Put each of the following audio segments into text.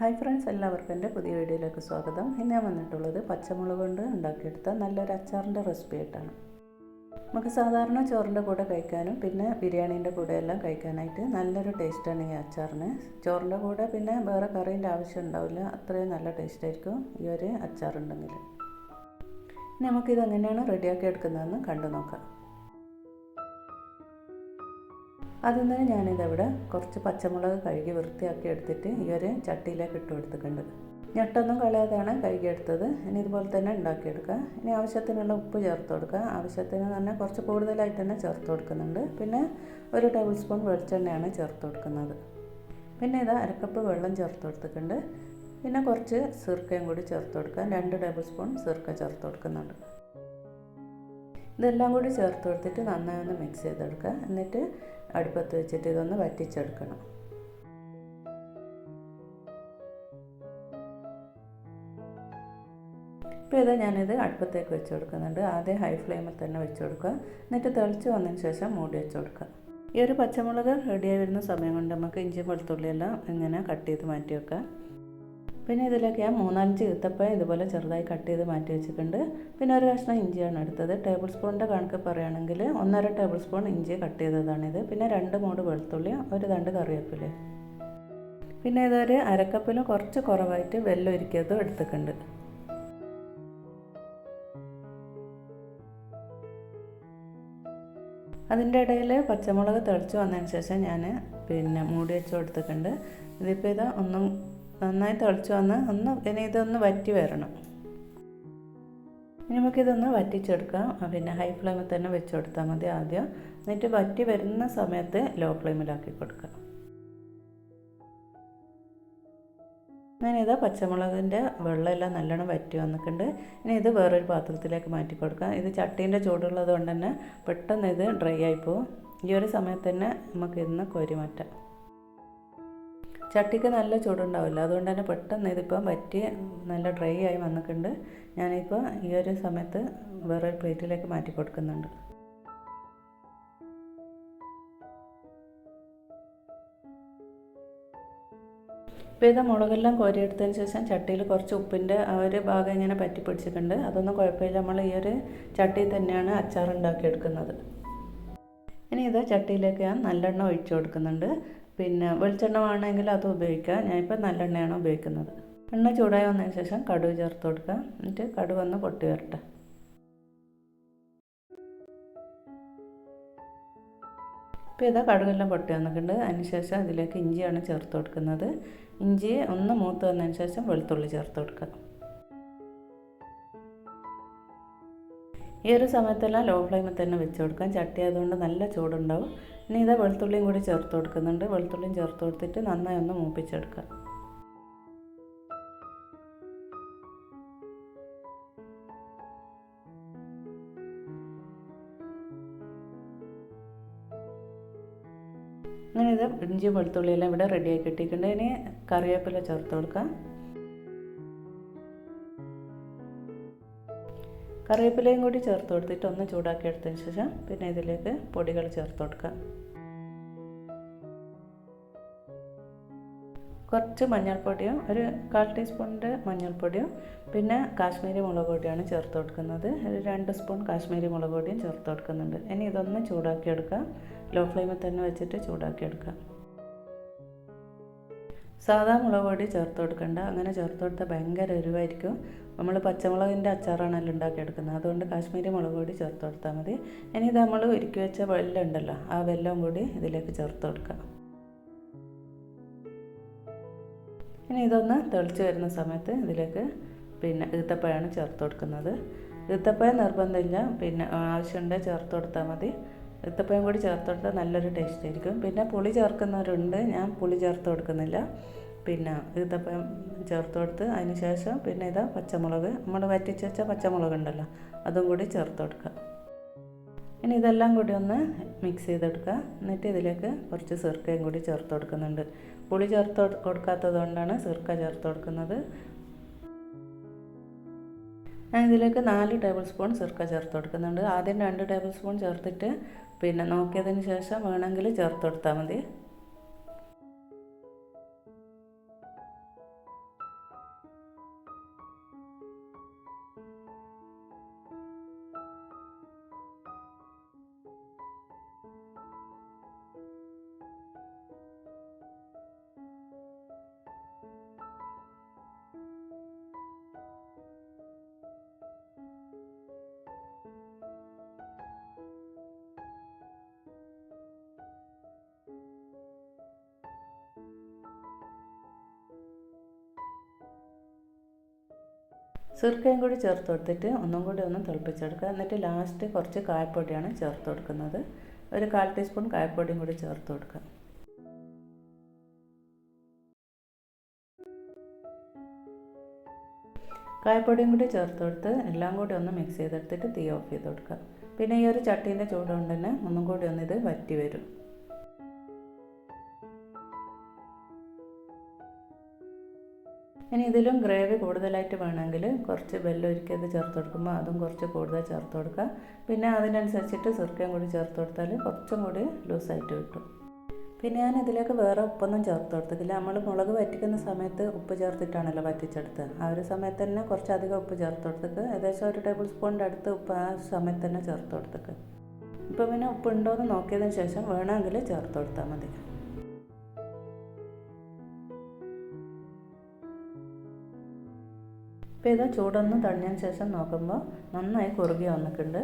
Hi friends എല്ലാവർക്കും എന്റെ പുതിയ വീഡിയോയിലേക്ക് സ്വാഗതം. ഇന്ന് ഞാൻ വന്നിട്ടുള്ളത് പച്ചമുളക് കൊണ്ട് ഉണ്ടാക്കിയെടുത്ത നല്ലൊരു അച്ചാറിന്റെ റെസിപ്പി ആയിട്ടാണ്. നമുക്ക് സാധാരണ ചോറിന്റെ കൂടെ കഴിക്കാനും പിന്നെ ബിരിയാണീന്റെ കൂടെ എല്ലാം കഴിക്കാനായിട്ട് നല്ലൊരു ടേസ്റ്റാണ് ഈ അച്ചാറിന്. ചോറിന്റെ കൂടെ പിന്നെ വേറെ കറീന്റെ ആവശ്യം ഉണ്ടാവില്ല. അത്രയും നല്ല ടേസ്റ്റ് ആയിരിക്കും ഈ ഒരു അച്ചാറുണ്ടെങ്കിൽ. നമുക്കിത് എങ്ങനെയാണ് റെഡിയാക്കി എടുക്കുന്നതെന്ന് കണ്ടു നോക്കാം ആദ്യം തന്നെ ഞാനിതവിടെ കുറച്ച് പച്ചമുളക് കഴുകി വൃത്തിയാക്കി എടുത്തിട്ട് ഈ ഒരു ചട്ടിയിലേക്ക് ഇട്ട് കൊടുത്തിട്ടുണ്ട്. ഞെട്ടൊന്നും കളയാതെയാണ് കഴുകിയെടുത്തത് ഇനി ഇതുപോലെ തന്നെ ഉണ്ടാക്കിയെടുക്കുക ഇനി ആവശ്യത്തിനുള്ള ഉപ്പ് ചേർത്ത് കൊടുക്കുക. ആവശ്യത്തിന് തന്നെ കുറച്ച് കൂടുതലായിട്ട് തന്നെ ചേർത്ത് കൊടുക്കുന്നുണ്ട്. പിന്നെ ഒരു ടേബിൾ സ്പൂൺ വെളിച്ചെണ്ണയാണ് ചേർത്ത് കൊടുക്കുന്നത്. പിന്നെ ഇത് അരക്കപ്പ് വെള്ളം ചേർത്ത് കൊടുത്തിട്ടുണ്ട്. പിന്നെ കുറച്ച് സിർക്കയും കൂടി ചേർത്ത് കൊടുക്കുക. രണ്ട് ടേബിൾ സ്പൂൺ സിർക്ക ചേർത്ത് കൊടുക്കുന്നുണ്ട്. ഇതെല്ലാം കൂടി ചേർത്ത് കൊടുത്തിട്ട് നന്നായി ഒന്ന് മിക്സ് ചെയ്തെടുക്കുക. എന്നിട്ട് അടുപ്പത്ത് വെച്ചിട്ട് ഇതൊന്ന് വറ്റിച്ചെടുക്കണം. ഇപ്പോൾ ഇതാ ഞാനിത് അടുപ്പത്തേക്ക് വെച്ച് കൊടുക്കുന്നുണ്ട് ആദ്യം ഹൈ ഫ്ലെയിമിൽ തന്നെ വെച്ച് കൊടുക്കുക എന്നിട്ട് തെളിച്ച് വന്നതിന് ശേഷം മൂടി വെച്ച് കൊടുക്കുക ഈ ഒരു പച്ചമുളക് റെഡിയായി വരുന്ന സമയം കൊണ്ട് നമുക്ക് ഇഞ്ചി വെളുത്തുള്ളിയെല്ലാം ഇങ്ങനെ കട്ട് ചെയ്ത് മാറ്റി വെക്കാം പിന്നെ ഇതിലേക്ക് ഞാൻ മൂന്നാലഞ്ച് ഈത്തപ്പഴം ഇതുപോലെ ചെറുതായി കട്ട് ചെയ്ത് മാറ്റി വെച്ചിട്ടുണ്ട്. പിന്നെ ഒരു കഷ്ണം ഇഞ്ചിയാണ് എടുത്തത്. ടേബിൾ സ്പൂണിന്റെ കണക്ക് പറയുകയാണെങ്കിൽ ഒന്നര ടേബിൾ സ്പൂൺ ഇഞ്ചി കട്ട് ചെയ്തതാണിത്. പിന്നെ രണ്ട് മൂട് വെളുത്തുള്ളി ഒരു രണ്ട് കറിവേപ്പില. പിന്നെ ഇതൊരു അരക്കപ്പിൽ കുറച്ച് കുറവായിട്ട് വെള്ളം ഒരുക്കിയതും എടുത്തിട്ടുണ്ട്. അതിന്റെ ഇടയിൽ പച്ചമുളക് തിളച്ച് വന്നതിന് ശേഷം ഞാൻ പിന്നെ മൂടി വെച്ച് കൊടുത്തിട്ടുണ്ട് ഇതിപ്പോൾ ഇത് ഒന്നും നന്നായി തിളച്ച് വന്ന് ഒന്ന് ഇനി ഇതൊന്ന് വറ്റി വരണം. ഇനി നമുക്കിതൊന്ന് വറ്റിച്ചെടുക്കാം. പിന്നെ ഹൈ ഫ്ലെയിമിൽ തന്നെ വെച്ച് കൊടുത്താൽ മതി ആദ്യം. എന്നിട്ട് വറ്റി വരുന്ന സമയത്ത് ലോ ഫ്ലെയിമിലാക്കി കൊടുക്കാം ഞാനിത് പച്ചമുളകിന്റെ വെള്ളമെല്ലാം നല്ലോണം വറ്റി വന്നിട്ടുണ്ട്. ഇനി ഇത് വേറൊരു പാത്രത്തിലേക്ക് മാറ്റി കൊടുക്കാം ഇത് ചട്ടീന്റെ ചൂടുള്ളത് കൊണ്ട് തന്നെ പെട്ടെന്ന് ഇത് ഡ്രൈ ആയിപ്പോവും ഈ ഒരു സമയത്ത് തന്നെ നമുക്ക് ഇന്ന് കോരി മാറ്റാം. ചട്ടിക്ക് നല്ല ചൂടുണ്ടാവില്ല അതുകൊണ്ട് തന്നെ പെട്ടെന്ന് ഇതിപ്പം വറ്റി നല്ല ഡ്രൈ ആയി വന്നിട്ടുണ്ട്. ഞാനിപ്പോൾ ഈ ഒരു സമയത്ത് വേറൊരു പ്ലേറ്റിലേക്ക് മാറ്റി കൊടുക്കുന്നുണ്ട്. ഇപ്പോൾ ഇത് മുളകെല്ലാം കോരിയെടുത്തതിന് ശേഷം ചട്ടിയിൽ കുറച്ച് ഉപ്പിന്റെ ആ ഒരു ഭാഗം ഇങ്ങനെ പറ്റി പിടിച്ചിട്ടുണ്ട്. അതൊന്നും കുഴപ്പമില്ല. നമ്മൾ ഈ ഒരു ചട്ടിയിൽ തന്നെയാണ് അച്ചാർ ഉണ്ടാക്കിയെടുക്കുന്നത് ഇനി ഇത് ചട്ടിയിലേക്ക് ഞാൻ നല്ലെണ്ണ ഒഴിച്ചു കൊടുക്കുന്നുണ്ട്. പിന്നെ വെളിച്ചെണ്ണ വേണമെങ്കിൽ അത് ഉപയോഗിക്കാം ഞാനിപ്പോൾ നല്ലെണ്ണയാണ് ഉപയോഗിക്കുന്നത്. എണ്ണ ചൂടായി വന്നതിന് ശേഷം കടുക് ചേർത്ത് കൊടുക്കുക. എന്നിട്ട് കടുക് വന്ന് പൊട്ടി വരട്ടെ. ഇപ്പോൾ ഇതാ കടുകെല്ലാം പൊട്ടി വന്നിട്ടുണ്ട്. അതിന് ശേഷം അതിലേക്ക് ഇഞ്ചിയാണ് ചേർത്ത് കൊടുക്കുന്നത്. ഇഞ്ചി ഒന്ന് മൂത്ത് വന്നതിന് ശേഷം വെളുത്തുള്ളി ചേർത്ത് കൊടുക്കുക. ഈ ഒരു സമയത്തെല്ലാം ലോ ഫ്ലെയിമിൽ തന്നെ വെച്ച് കൊടുക്കാം ചട്ടി ആയതുകൊണ്ട് നല്ല ചൂടുണ്ടാവും. ഇനി ഇത് വെളുത്തുള്ളിയും കൂടി ചേർത്ത് കൊടുക്കുന്നുണ്ട്. വെളുത്തുള്ളിയും ചേർത്ത് കൊടുത്തിട്ട് നന്നായി ഒന്ന് മൂപ്പിച്ചെടുക്കുക. അങ്ങനെ ഇത് ഇഞ്ചി വെളുത്തുള്ളിയെല്ലാം ഇവിടെ റെഡിയാക്കി ഇട്ടിട്ടുണ്ട് ഇനി കറിവേപ്പില ചേർത്ത് കൊടുക്കാം കറിവേപ്പിലയും കൂടി ചേർത്ത് കൊടുത്തിട്ട് ഒന്ന് ചൂടാക്കി എടുത്തതിന് ശേഷം പിന്നെ ഇതിലേക്ക് പൊടികൾ ചേർത്ത് കൊടുക്കാം കുറച്ച് മഞ്ഞൾപ്പൊടിയും ഒരു കാൽ ടീസ്പൂണിന്റെ മഞ്ഞൾപ്പൊടിയും പിന്നെ കാശ്മീരി മുളക് പൊടിയാണ് ചേർത്ത് കൊടുക്കുന്നത്. ഒരു രണ്ട് സ്പൂൺ കാശ്മീരി മുളക് പൊടിയും ചേർത്ത് കൊടുക്കുന്നുണ്ട്. ഇനി ഇതൊന്ന് ചൂടാക്കി എടുക്കാം ലോ ഫ്ലെയിമിൽ തന്നെ വെച്ചിട്ട് ചൂടാക്കി എടുക്കാം സാധാ മുളക് പൊടി ചേർത്ത് കൊടുക്കണ്ട. അങ്ങനെ ചേർത്ത് കൊടുത്താൽ ഭയങ്കര എരിവായിരിക്കും. നമ്മൾ പച്ചമുളകിന്റെ അച്ചാറാണല്ലോ ഉണ്ടാക്കിയെടുക്കുന്നത്. അതുകൊണ്ട് കാശ്മീരി മുളക് പൊടി ചേർത്ത് കൊടുത്താൽ മതി. ഇനി ഇത് നമ്മൾ ഒരുക്കി വെച്ച വെള്ളം ഉണ്ടല്ലോ ആ വെല്ലം കൂടി ഇതിലേക്ക് ചേർത്ത് കൊടുക്കാം. ഇനി ഇതൊന്ന് തെളിച്ച് വരുന്ന സമയത്ത് ഇതിലേക്ക് പിന്നെ ഈത്തപ്പഴമാണ് ചേർത്ത് കൊടുക്കുന്നത്. ഈത്തപ്പഴം നിർബന്ധമില്ല. പിന്നെ ആവശ്യമുണ്ടെങ്കിൽ ചേർത്ത് കൊടുത്താൽ മതി. ഈത്തപ്പഴം കൂടി ചേർത്തോട്ട് നല്ലൊരു ടേസ്റ്റ് ആയിരിക്കും. പിന്നെ പുളി ചേർക്കുന്നവരുണ്ട്. ഞാൻ പുളി ചേർത്ത് കൊടുക്കുന്നില്ല. പിന്നെ ഈത്തപ്പഴം ചേർത്ത് കൊടുത്ത് അതിന് ശേഷം പിന്നെ ഇതാ പച്ചമുളക്. നമ്മൾ വറ്റിച്ച് വെച്ച പച്ചമുളക് ഉണ്ടല്ലോ അതും കൂടി ചേർത്ത് കൊടുക്കുക. ഇനി ഇതെല്ലാം കൂടി ഒന്ന് മിക്സ് ചെയ്തെടുക്കുക. എന്നിട്ട് ഇതിലേക്ക് കുറച്ച് സിർക്കയും കൂടി ചേർത്ത് കൊടുക്കുന്നുണ്ട്. പുളി ചേർത്ത് കൊടുക്കാത്തത് കൊണ്ടാണ് സിർക്ക ചേർത്ത് കൊടുക്കുന്നത്. ഞാൻ ഇതിലേക്ക് നാല് ടേബിൾ സ്പൂൺ സിർക്ക ചേർത്ത് കൊടുക്കുന്നുണ്ട്. ആദ്യം രണ്ട് ടേബിൾ സ്പൂൺ ചേർത്തിട്ട് പിന്നെ നോക്കിയതിന് ശേഷം വേണമെങ്കിൽ ചേർത്ത് കൊടുത്താൽ മതി. സിർക്കയും കൂടി ചേർത്ത് കൊടുത്തിട്ട് ഒന്നും കൂടി ഒന്ന് തിളപ്പിച്ചെടുക്കുക എന്നിട്ട് ലാസ്റ്റ് കുറച്ച് കായപ്പൊടിയാണ് ചേർത്ത് കൊടുക്കുന്നത്. ഒരു കാൽ ടീസ്പൂൺ കായപ്പൊടിയും കൂടി ചേർത്ത് കൊടുക്കുക. കായപ്പൊടിയും കൂടി ചേർത്ത് കൊടുത്ത് എല്ലാം കൂടി ഒന്ന് മിക്സ് ചെയ്തെടുത്തിട്ട് തീ ഓഫ് ചെയ്ത് കൊടുക്കുക. പിന്നെ ഈ ഒരു ചട്ടീന്റെ ചൂടുകൊണ്ട് തന്നെ ഒന്നും കൂടി ഒന്ന് ഇത് വറ്റി വരും. ഇനി ഇതിലും ഗ്രേവി കൂടുതലായിട്ട് വേണമെങ്കിൽ കുറച്ച് വെള്ളം ഒരുക്കിയത് ചേർത്ത് കൊടുക്കുമ്പോൾ അതും കുറച്ച് കൂടുതൽ ചേർത്ത് കൊടുക്കുക. പിന്നെ അതിനനുസരിച്ചിട്ട് സുർക്കയും കൂടി ചേർത്ത് കൊടുത്താൽ കുറച്ചും കൂടി ലൂസായിട്ട് കിട്ടും. പിന്നെ ഞാൻ ഇതിലേക്ക് വേറെ ഉപ്പൊന്നും ചേർത്ത് കൊടുത്തിട്ടില്ല. നമ്മൾ മുളക് വറ്റിക്കുന്ന സമയത്ത് ഉപ്പ് ചേർത്തിട്ടാണല്ലോ വറ്റിച്ചെടുത്തത് ആ ഒരു സമയത്ത് തന്നെ കുറച്ചധികം ഉപ്പ് ചേർത്ത് കൊടുത്തേക്ക് ഏകദേശം ഒരു ടേബിൾ സ്പൂണിന്റെ അടുത്ത് ഉപ്പ് ആ സമയത്ത് തന്നെ ചേർത്ത് കൊടുത്തേക്ക് ഇപ്പം പിന്നെ ഉപ്പ് ഉണ്ടോ എന്ന് നോക്കിയതിന് ശേഷം വേണമെങ്കിൽ ചേർത്ത് കൊടുത്താൽ മതി. ഇപ്പോൾ ഇത് ചൂടൊന്ന് തണിഞ്ഞതിന് ശേഷം നോക്കുമ്പോൾ നന്നായി കുറുകി വന്നിട്ടുണ്ട്.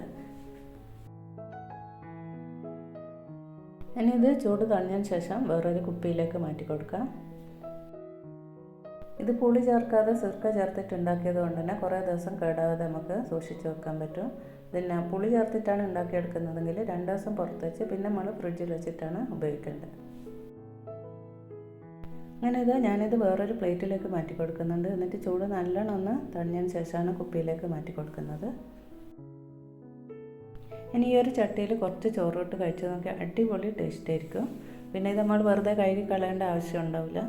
ഇനി ഇത് ചൂട് തണിഞ്ഞതിന് ശേഷം വേറൊരു കുപ്പിയിലേക്ക് മാറ്റി കൊടുക്കാം. ഇത് പുളി ചേർക്കാതെ സിർക്ക ചേർത്തിട്ട് ഉണ്ടാക്കിയത് കൊണ്ട് തന്നെ കുറേ ദിവസം കേടാവാതെ നമുക്ക് സൂക്ഷിച്ച് വെക്കാൻ പറ്റും. പിന്നെ പുളി ചേർത്തിട്ടാണ് ഉണ്ടാക്കിയെടുക്കുന്നതെങ്കിൽ രണ്ട് ദിവസം പുറത്ത് വെച്ച് പിന്നെ നമ്മൾ ഫ്രിഡ്ജിൽ വെച്ചിട്ടാണ് ഉപയോഗിക്കേണ്ടത്. അങ്ങനെ ഇത് ഞാനിത് വേറൊരു പ്ലേറ്റിലേക്ക് മാറ്റി കൊടുക്കുന്നുണ്ട്. എന്നിട്ട് ചൂട് നല്ലോണം ഒന്ന് തണിഞ്ഞതിന് ശേഷമാണ് കുപ്പിയിലേക്ക് മാറ്റി കൊടുക്കുന്നത്. ഇനി ഈ ഒരു ചട്ടിയിൽ കുറച്ച് ചോറിട്ട് കഴിച്ച് നോക്കി അടിപൊളി ടേസ്റ്റ് ആയിരിക്കും. പിന്നെ ഇത് നമ്മൾ വെറുതെ കഴുകി കളയേണ്ട ആവശ്യം ഉണ്ടാവില്ല.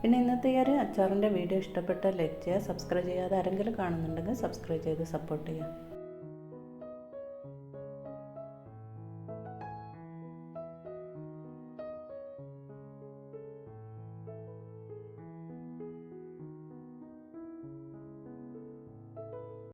പിന്നെ ഇന്നത്തെ ഈ ഒരു അച്ചാറിന്റെ വീഡിയോ ഇഷ്ടപ്പെട്ട ലൈക്ക് ചെയ്യുക സബ്സ്ക്രൈബ് ചെയ്യാതെ ആരെങ്കിലും കാണുന്നുണ്ടെങ്കിൽ സബ്സ്ക്രൈബ് ചെയ്ത് സപ്പോർട്ട് ചെയ്യുക.